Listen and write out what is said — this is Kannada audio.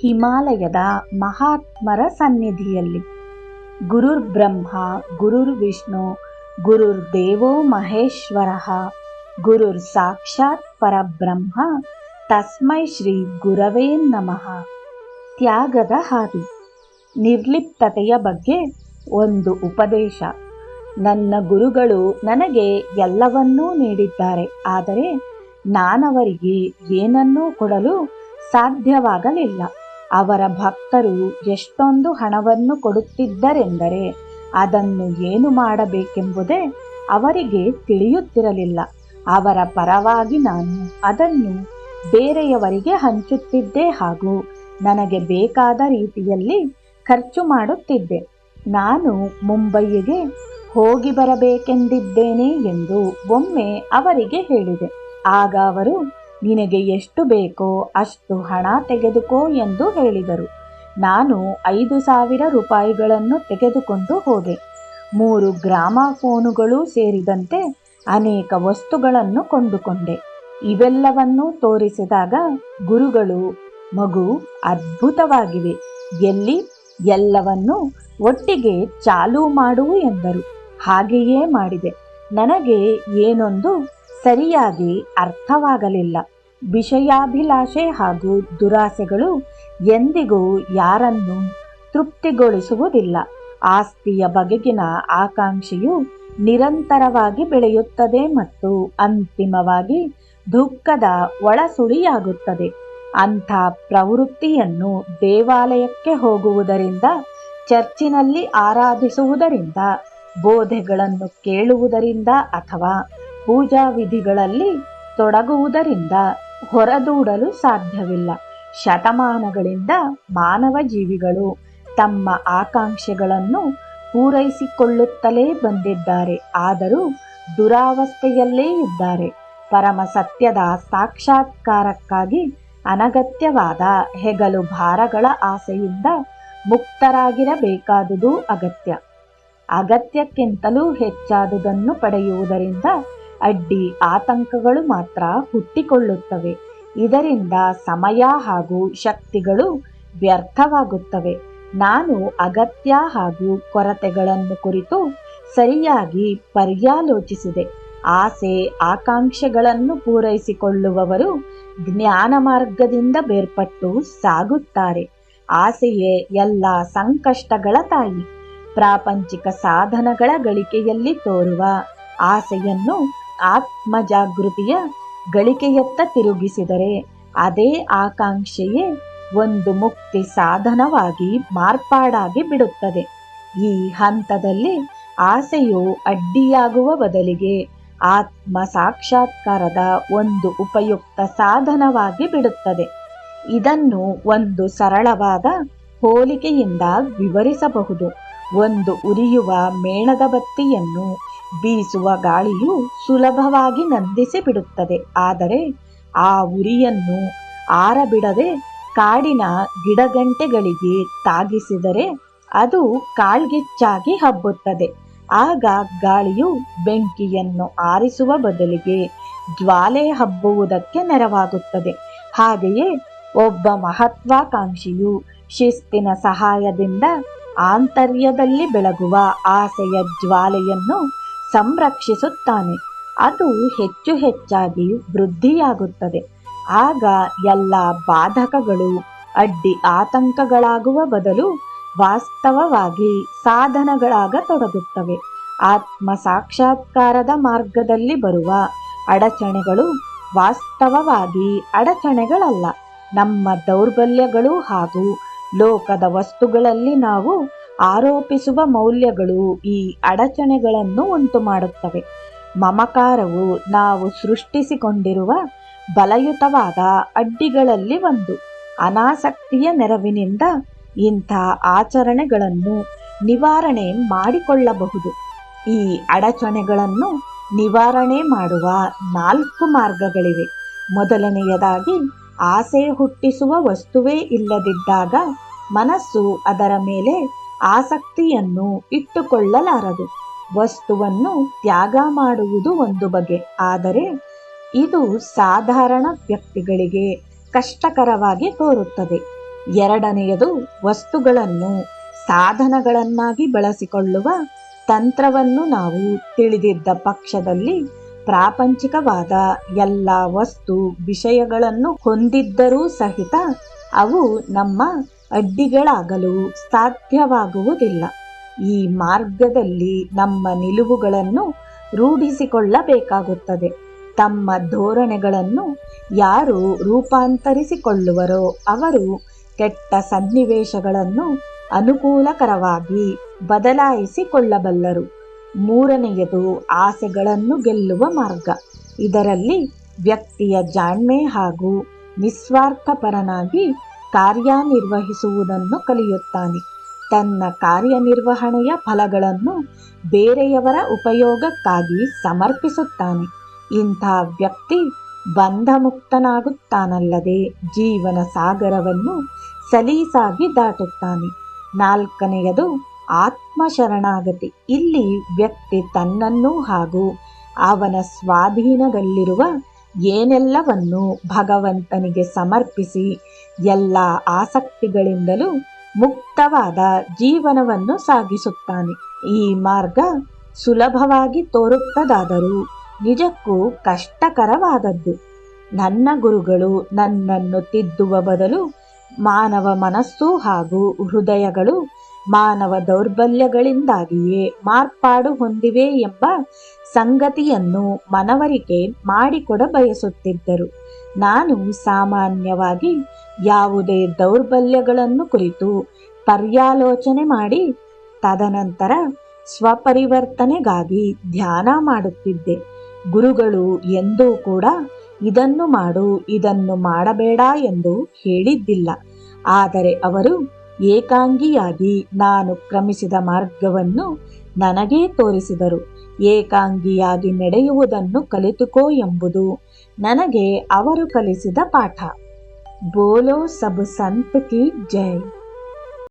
ಹಿಮಾಲಯದ ಮಹಾತ್ಮರ ಸನ್ನಿಧಿಯಲ್ಲಿ. ಗುರುರ್ ಬ್ರಹ್ಮ ಗುರುರ್ ವಿಷ್ಣು ಗುರುರ್ ದೇವೋ ಮಹೇಶ್ವರ ಗುರುರ್ ಸಾಕ್ಷಾತ್ ಪರಬ್ರಹ್ಮ, ತಸ್ಮೈ ಶ್ರೀ ಗುರವೇ ನಮಃ. ತ್ಯಾಗದ ಹಾದಿ. ನಿರ್ಲಿಪ್ತತೆಯ ಬಗ್ಗೆ ಒಂದು ಉಪದೇಶ. ನನ್ನ ಗುರುಗಳು ನನಗೆ ಎಲ್ಲವನ್ನೂ ನೀಡಿದ್ದಾರೆ, ಆದರೆ ನಾನವರಿಗೆ ಏನನ್ನೂ ಕೊಡಲು ಸಾಧ್ಯವಾಗಲಿಲ್ಲ. ಅವರ ಭಕ್ತರು ಎಷ್ಟೊಂದು ಹಣವನ್ನು ಕೊಡುತ್ತಿದ್ದರೆಂದರೆ ಅದನ್ನು ಏನು ಮಾಡಬೇಕೆಂಬುದೇ ಅವರಿಗೆ ತಿಳಿಯುತ್ತಿರಲಿಲ್ಲ. ಅವರ ಪರವಾಗಿ ನಾನು ಅದನ್ನು ಬೇರೆಯವರಿಗೆ ಹಂಚುತ್ತಿದ್ದೆ ಹಾಗೂ ನನಗೆ ಬೇಕಾದ ರೀತಿಯಲ್ಲಿ ಖರ್ಚು ಮಾಡುತ್ತಿದ್ದೆ. ನಾನು ಮುಂಬಯಿಗೆ ಹೋಗಿ ಬರಬೇಕೆಂದಿದ್ದೇನೆ ಎಂದು ಒಮ್ಮೆ ಅವರಿಗೆ ಹೇಳಿದೆ. ಆಗ ಅವರು ನಿನಗೆ ಎಷ್ಟು ಬೇಕೋ ಅಷ್ಟು ಹಣ ತೆಗೆದುಕೋ ಎಂದು ಹೇಳಿದರು. ನಾನು ಐದು ಸಾವಿರ ರೂಪಾಯಿಗಳನ್ನು ತೆಗೆದುಕೊಂಡು ಹೋದೆ. ಮೂರು ಗ್ರಾಮಾಫೋನುಗಳು ಸೇರಿದಂತೆ ಅನೇಕ ವಸ್ತುಗಳನ್ನು ಕೊಂಡುಕೊಂಡೆ. ಇವೆಲ್ಲವನ್ನು ತೋರಿಸಿದಾಗ ಗುರುಗಳು, ಮಗು, ಅದ್ಭುತವಾಗಿವೆ. ಎಲ್ಲಿ? ಎಲ್ಲವನ್ನು ಒಟ್ಟಿಗೆ ಚಾಲೂ ಮಾಡು ಎಂದರು. ಹಾಗೆಯೇ ಮಾಡಿದೆ. ನನಗೆ ಏನೊಂದು ಸರಿಯಾಗಿ ಅರ್ಥವಾಗಲಿಲ್ಲ. ವಿಷಯಾಭಿಲಾಷೆ ಹಾಗೂ ದುರಾಸೆಗಳು ಎಂದಿಗೂ ಯಾರನ್ನು ತೃಪ್ತಿಗೊಳಿಸುವುದಿಲ್ಲ. ಆಸ್ತಿಯ ಬಗೆಗಿನ ಆಕಾಂಕ್ಷೆಯು ನಿರಂತರವಾಗಿ ಬೆಳೆಯುತ್ತದೆ ಮತ್ತು ಅಂತಿಮವಾಗಿ ದುಃಖದ ಒಳಸುಳಿಯಾಗುತ್ತದೆ. ಅಂಥ ಪ್ರವೃತ್ತಿಯನ್ನು ದೇವಾಲಯಕ್ಕೆ ಹೋಗುವುದರಿಂದ, ಚರ್ಚಿನಲ್ಲಿ ಆರಾಧಿಸುವುದರಿಂದ, ಬೋಧೆಗಳನ್ನು ಕೇಳುವುದರಿಂದ ಅಥವಾ ಪೂಜಾ ವಿಧಿಗಳಲ್ಲಿ ತೊಡಗುವುದರಿಂದ ಹೊರದೂಡಲು ಸಾಧ್ಯವಿಲ್ಲ. ಶತಮಾನಗಳಿಂದ ಮಾನವ ಜೀವಿಗಳು ತಮ್ಮ ಆಕಾಂಕ್ಷೆಗಳನ್ನು ಪೂರೈಸಿಕೊಳ್ಳುತ್ತಲೇ ಬಂದಿದ್ದಾರೆ. ಆದರೂ ದುರಾವಸ್ಥೆಯಲ್ಲೇ ಇದ್ದಾರೆ. ಪರಮ ಸತ್ಯದ ಸಾಕ್ಷಾತ್ಕಾರಕ್ಕಾಗಿ ಅನಗತ್ಯವಾದ ಹೆಗಲು ಭಾರಗಳ ಆಸೆಯಿಂದ ಮುಕ್ತರಾಗಿರಬೇಕಾದುದೂ ಅಗತ್ಯ. ಅಗತ್ಯಕ್ಕಿಂತಲೂ ಹೆಚ್ಚಾದುದನ್ನು ಪಡೆಯುವುದರಿಂದ ಅಡ್ಡಿ ಆತಂಕಗಳು ಮಾತ್ರ ಹುಟ್ಟಿಕೊಳ್ಳುತ್ತವೆ. ಇದರಿಂದ ಸಮಯ ಹಾಗೂ ಶಕ್ತಿಗಳು ವ್ಯರ್ಥವಾಗುತ್ತವೆ. ನಾನು ಅಗತ್ಯ ಹಾಗೂ ಕೊರತೆಗಳನ್ನು ಕುರಿತು ಸರಿಯಾಗಿ ಪರ್ಯಾಲೋಚಿಸಿದೆ. ಆಸೆ, ಆಕಾಂಕ್ಷೆಗಳನ್ನು ಪೂರೈಸಿಕೊಳ್ಳುವವರು ಜ್ಞಾನ ಮಾರ್ಗದಿಂದ ಬೇರ್ಪಟ್ಟು ಸಾಗುತ್ತಾರೆ. ಆಸೆಯೇ ಎಲ್ಲ ಸಂಕಷ್ಟಗಳ ತಾಯಿ. ಪ್ರಾಪಂಚಿಕ ಸಾಧನಗಳ ಗಳಿಕೆಯಲ್ಲಿ ತೋರುವ ಆಸೆಯನ್ನು ಆತ್ಮಜಾಗೃತಿಯ ಗಳಿಕೆಯತ್ತ ತಿರುಗಿಸಿದರೆ ಅದೇ ಆಕಾಂಕ್ಷೆಯೇ ಒಂದು ಮುಕ್ತಿ ಸಾಧನವಾಗಿ ಮಾರ್ಪಾಡಾಗಿ ಬಿಡುತ್ತದೆ. ಈ ಹಂತದಲ್ಲಿ ಆಸೆಯು ಅಡ್ಡಿಯಾಗುವ ಬದಲಿಗೆ ಆತ್ಮ ಸಾಕ್ಷಾತ್ಕಾರದ ಒಂದು ಉಪಯುಕ್ತ ಸಾಧನವಾಗಿ ಬಿಡುತ್ತದೆ. ಇದನ್ನು ಒಂದು ಸರಳವಾದ ಹೋಲಿಕೆಯಿಂದ ವಿವರಿಸಬಹುದು. ಒಂದು ಉರಿಯುವ ಮೇಣದ ಬತ್ತಿಯನ್ನು ಬೀಸುವ ಗಾಳಿಯು ಸುಲಭವಾಗಿ ನಂದಿಸಿ ಬಿಡುತ್ತದೆ ಆದರೆ ಆ ಉರಿಯನ್ನು ಆರಬಿಡದೆ ಕಾಡಿನ ಗಿಡಗಂಟೆಗಳಿಗೆ ತಾಗಿಸಿದರೆ ಅದು ಕಾಳ್ಗಿಚ್ಚಾಗಿ ಹಬ್ಬುತ್ತದೆ. ಆಗ ಗಾಳಿಯು ಬೆಂಕಿಯನ್ನು ಆರಿಸುವ ಬದಲಿಗೆ ಜ್ವಾಲೆ ಹಬ್ಬುವುದಕ್ಕೆ ನೆರವಾಗುತ್ತದೆ. ಹಾಗೆಯೇ ಒಬ್ಬ ಮಹತ್ವಾಕಾಂಕ್ಷಿಯು ಶಿಸ್ತಿನ ಸಹಾಯದಿಂದ ಆಂತರ್ಯದಲ್ಲಿ ಬೆಳಗುವ ಆಸೆಯ ಜ್ವಾಲೆಯನ್ನು ಸಂರಕ್ಷಿಸುತ್ತಾನೆ. ಅದು ಹೆಚ್ಚು ಹೆಚ್ಚಾಗಿ ವೃದ್ಧಿಯಾಗುತ್ತದೆ. ಆಗ ಎಲ್ಲ ಬಾಧಕಗಳು, ಅಡ್ಡಿ ಆತಂಕಗಳಾಗುವ ಬದಲು ವಾಸ್ತವವಾಗಿ ಸಾಧನಗಳಾಗತೊಡಗುತ್ತವೆ ಆತ್ಮ ಸಾಕ್ಷಾತ್ಕಾರದ ಮಾರ್ಗದಲ್ಲಿ ಬರುವ ಅಡಚಣೆಗಳು ವಾಸ್ತವವಾಗಿ ಅಡಚಣೆಗಳಲ್ಲ. ನಮ್ಮ ದೌರ್ಬಲ್ಯಗಳು ಹಾಗೂ ಲೋಕದ ವಸ್ತುಗಳಲ್ಲಿ ನಾವು ಆರೋಪಿಸುವ ಮೌಲ್ಯಗಳು ಈ ಅಡಚಣೆಗಳನ್ನು ಉಂಟು ಮಾಡುತ್ತವೆ ಮಮಕಾರವು ನಾವು ಸೃಷ್ಟಿಸಿಕೊಂಡಿರುವ ಬಲಯುತವಾದ ಅಡ್ಡಿಗಳಲ್ಲಿ ಒಂದು. ಅನಾಸಕ್ತಿಯ ನೆರವಿನಿಂದ ಇಂಥ ಆಚರಣೆಗಳನ್ನು ನಿವಾರಣೆ ಮಾಡಿಕೊಳ್ಳಬಹುದು. ಈ ಅಡಚಣೆಗಳನ್ನು ನಿವಾರಣೆ ಮಾಡುವ ನಾಲ್ಕು ಮಾರ್ಗಗಳಿವೆ. ಮೊದಲನೆಯದಾಗಿ, ಆಸೆ ಹುಟ್ಟಿಸುವ ವಸ್ತುವೇ ಇಲ್ಲದಿದ್ದಾಗ ಮನಸ್ಸು ಅದರ ಮೇಲೆ ಆಸಕ್ತಿಯನ್ನು ಇಟ್ಟುಕೊಳ್ಳಲಾರದು. ವಸ್ತುವನ್ನು ತ್ಯಾಗ ಮಾಡುವುದು ಒಂದು ಬಗೆ. ಆದರೆ ಇದು ಸಾಧಾರಣ ವ್ಯಕ್ತಿಗಳಿಗೆ ಕಷ್ಟಕರವಾಗಿ ತೋರುತ್ತದೆ. ಎರಡನೆಯದು ವಸ್ತುಗಳನ್ನು ಸಾಧನಗಳನ್ನಾಗಿ ಬಳಸಿಕೊಳ್ಳುವ ತಂತ್ರವನ್ನು ನಾವು ತಿಳಿದಿದ್ದ ಪಕ್ಷದಲ್ಲಿ ಪ್ರಾಪಂಚಿಕವಾದ ಎಲ್ಲ ವಸ್ತು ವಿಷಯಗಳನ್ನು ಹೊಂದಿದ್ದರೂ ಸಹಿತ ಅವು ನಮ್ಮ ಅಡ್ಡಿಗಳಾಗಲು ಸಾಧ್ಯವಾಗುವುದಿಲ್ಲ. ಈ ಮಾರ್ಗದಲ್ಲಿ ನಮ್ಮ ನಿಲುವುಗಳನ್ನು ರೂಢಿಸಿಕೊಳ್ಳಬೇಕಾಗುತ್ತದೆ. ತಮ್ಮ ಧೋರಣೆಗಳನ್ನು ಯಾರು ರೂಪಾಂತರಿಸಿಕೊಳ್ಳುವರೋ ಅವರು ಕೆಟ್ಟ ಸನ್ನಿವೇಶಗಳನ್ನು ಅನುಕೂಲಕರವಾಗಿ ಬದಲಾಯಿಸಿಕೊಳ್ಳಬಲ್ಲರು. ಮೂರನೆಯದು ಆಸೆಗಳನ್ನು ಗೆಲ್ಲುವ ಮಾರ್ಗ. ಇದರಲ್ಲಿ ವ್ಯಕ್ತಿಯ ಜಾಣ್ಮೆ ಹಾಗೂ ನಿಸ್ವಾರ್ಥಪರನಾಗಿ ಕಾರ್ಯನಿರ್ವಹಿಸುವುದನ್ನು ಕಲಿಯುತ್ತಾನೆ. ತನ್ನ ಕಾರ್ಯನಿರ್ವಹಣೆಯ ಫಲಗಳನ್ನು ಬೇರೆಯವರ ಉಪಯೋಗಕ್ಕಾಗಿ ಸಮರ್ಪಿಸುತ್ತಾನೆ. ಇಂಥ ವ್ಯಕ್ತಿ ಬಂಧಮುಕ್ತನಾಗುತ್ತಾನಲ್ಲದೆ ಜೀವನ ಸಾಗರವನ್ನು ಸಲೀಸಾಗಿ ದಾಟುತ್ತಾನೆ. ನಾಲ್ಕನೆಯದು, ಆತ್ಮಶರಣಾಗತಿ. ಇಲ್ಲಿ ವ್ಯಕ್ತಿ ತನ್ನನ್ನು ಹಾಗೂ ಅವನ ಸ್ವಾಧೀನದಲ್ಲಿರುವ ಏನೆಲ್ಲವನ್ನು ಭಗವಂತನಿಗೆ ಸಮರ್ಪಿಸಿ ಎಲ್ಲ ಆಸಕ್ತಿಗಳಿಂದಲೂ ಮುಕ್ತವಾದ ಜೀವನವನ್ನು ಸಾಗಿಸುತ್ತಾನೆ. ಈ ಮಾರ್ಗ ಸುಲಭವಾಗಿ ತೋರುತ್ತದಾದರೂ ನಿಜಕ್ಕೂ ಕಷ್ಟಕರವಾದದ್ದು. ನನ್ನ ಗುರುಗಳು ನನ್ನನ್ನು ತಿದ್ದುವ ಬದಲು ಮಾನವ ಮನಸ್ಸು ಹಾಗೂ ಹೃದಯಗಳು ಮಾನವ ದೌರ್ಬಲ್ಯಗಳಿಂದಾಗಿಯೇ ಮಾರ್ಪಾಡು ಹೊಂದಿವೆ ಎಂಬ ಸಂಗತಿಯನ್ನು ಮನವರಿಕೆ ಮಾಡಿಕೊಡ ಬಯಸುತ್ತಿದ್ದರು. ನಾನು ಸಾಮಾನ್ಯವಾಗಿ ಯಾವುದೇ ದೌರ್ಬಲ್ಯಗಳನ್ನು ಕುರಿತು ಪರ್ಯಾಲೋಚನೆ ಮಾಡಿ ತದನಂತರ ಸ್ವಪರಿವರ್ತನೆಗಾಗಿ ಧ್ಯಾನ ಮಾಡುತ್ತಿದ್ದೆ. ಗುರುಗಳು ಎಂದೂ ಕೂಡ ಇದನ್ನು ಮಾಡು, ಇದನ್ನು ಮಾಡಬೇಡ ಎಂದು ಹೇಳಿದ್ದಿಲ್ಲ. ಆದರೆ ಅವರು ಏಕಾಂಗಿಯಾಗಿ ನಾನು ಕ್ರಮಿಸಿದ ಮಾರ್ಗವನ್ನು ನನಗೇ ತೋರಿಸಿದರು. ಏಕಾಂಗಿಯಾಗಿ ನಡೆಯುವುದನ್ನು ಕಲಿತುಕೋ ಎಂಬುದು ನನಗೆ ಅವರು ಕಲಿಸಿದ ಪಾಠ. ಬೋಲೋ ಸಬ್ ಸಂತ್ ಕಿ ಜೈ.